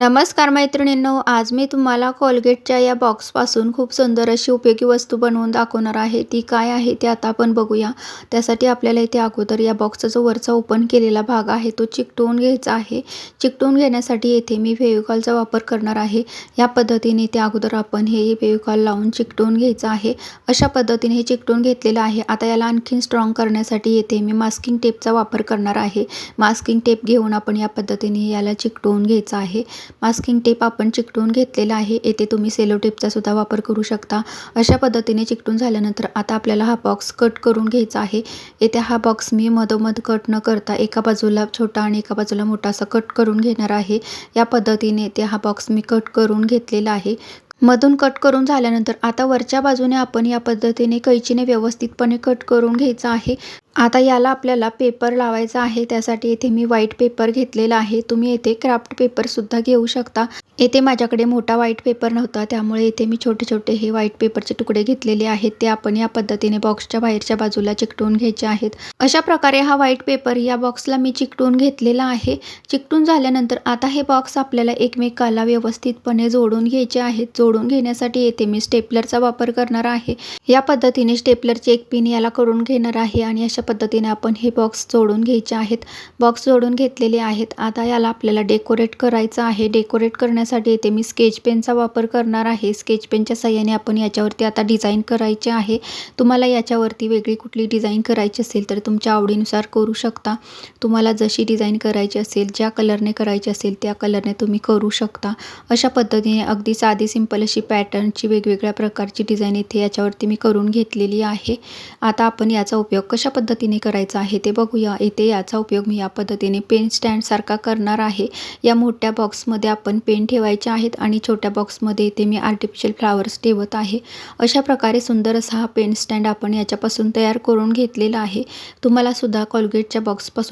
नमस्कार मैत्रिणींनो आज मी तुम्हाला कोलगेटच्या या बॉक्सपासून खूप सुंदर अशी उपयोगी वस्तू बनवून दाखवणार आहे. ती काय आहे ते आता आपण बघूया. त्यासाठी आपल्याला इथे अगोदर या बॉक्सचा जो वरचा ओपन केलेला भाग आहे तो चिकटवून घ्यायचा आहे. चिकटवून घेण्यासाठी येथे मी फेविकॉलचा वापर करणार आहे. या पद्धतीने इथे अगोदर आपण हे फेविकॉल लावून चिकटवून घ्यायचं आहे. अशा पद्धतीने हे चिकटवून घेतलेलं आहे. आता याला आणखीन स्ट्रॉंग करण्यासाठी येथे मी मास्किंग टेपचा वापर करणार आहे. मास्किंग टेप घेऊन आपण या पद्धतीने याला चिकटवून घ्यायचं आहे. मास्किंग टेप आपण चिकटून घेतलेला आहे. येथे तुम्ही सेलो टेपचा सुद्धा वापर करू शकता. अशा पद्धतीने चिकटून झाल्यानंतर आता आपल्याला हा बॉक्स कट करून घ्यायचा आहे. येथे हा बॉक्स मी मधोमध कट न करता एका बाजूला छोटा आणि एका बाजूला मोठा असा कट करून घेणार आहे. या पद्धतीने ते हा बॉक्स मी कट करून घेतलेला आहे. मधून कट करून झाल्यानंतर आता वरच्या बाजूने आपण या पद्धतीने कैचीने व्यवस्थितपणे कट करून घ्यायचं आहे. आता याला आपल्याला पेपर लावायचा आहे त्यासाठी येथे मी व्हाईट पेपर घेतलेला आहे. तुम्ही येथे क्राफ्ट पेपरसुद्धा घेऊ शकता. येथे माझ्याकडे मोठा व्हाईट पेपर नव्हता. त्यामुळे येथे मी छोटे छोटे हे व्हाईट पेपरचे तुकडे घेतलेले आहेत. ते आपण या पद्धतीने बॉक्सच्या बाहेरच्या बाजूला चिकटवून घ्यायचे आहेत. अशा प्रकारे हा व्हाईट पेपर या बॉक्सला मी चिकटून घेतलेला आहे. चिकटून झाल्यानंतर आता हे बॉक्स आपल्याला एकमेकाला व्यवस्थितपणे जोडून घ्यायचे आहेत. जोडून घेण्यासाठी येथे मी स्टेपलरचा वापर करणार आहे. या पद्धतीने स्टेपलरची एक पिन याला करून घेणार आहे आणि अशा पद्धतीने आपण हे बॉक्स जोडून घ्यायचे आहेत. बॉक्स जोडून घेतलेले आहेत. आता याला आपल्याला डेकोरेट करायचं आहे. डेकोरेट करण्यासाठी येथे मी स्केच पेनचा वापर करणार आहे. स्केच पेनच्या सहाय्याने आपण याच्यावरती आता डिझाईन करायचे आहे. तुम्हाला याच्यावरती वेगळी कुठली डिझाईन करायची असेल तर तुमच्या आवडीनुसार करू शकता. तुम्हाला जशी डिझाईन करायची असेल ज्या कलरने करायची असेल त्या कलरने तुम्ही करू शकता. अशा पद्धतीने अगदी साधी सिंपल अशी पॅटर्नची वेगवेगळ्या प्रकारची डिझाईन इथे याच्यावरती मी करून घेतलेली आहे. आता आपण याचा उपयोग कशा पद्धतीने करायचा आहे ते बघूया. इथे याचा उपयोग मी या पद्धतीने पेन स्टँडसारखा करणार आहे. या मोठ्या बॉक्समध्ये आपण पेन ठेवायचे आहेत आणि छोट्या बॉक्समध्ये इथे मी आर्टिफिशियल फ्लावर्स ठेवत आहे. अशा प्रकारे सुंदर असा हा पेन स्टँड आपण याच्यापासून तयार करून घेतलेला आहे. तुम्हाला सुद्धा कॉलगेटच्या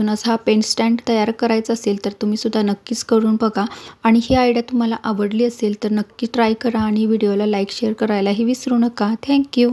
असा हा पेन स्टँड तयार करायचा असेल तर तुम्ही सुद्धा नक्कीच करून बघा. आणि ही आयडिया तुम्हाला आवडली असेल तर नक्की ट्राय करा आणि व्हिडिओला लाईक शेअर करायलाही विसरू नका. थँक्यू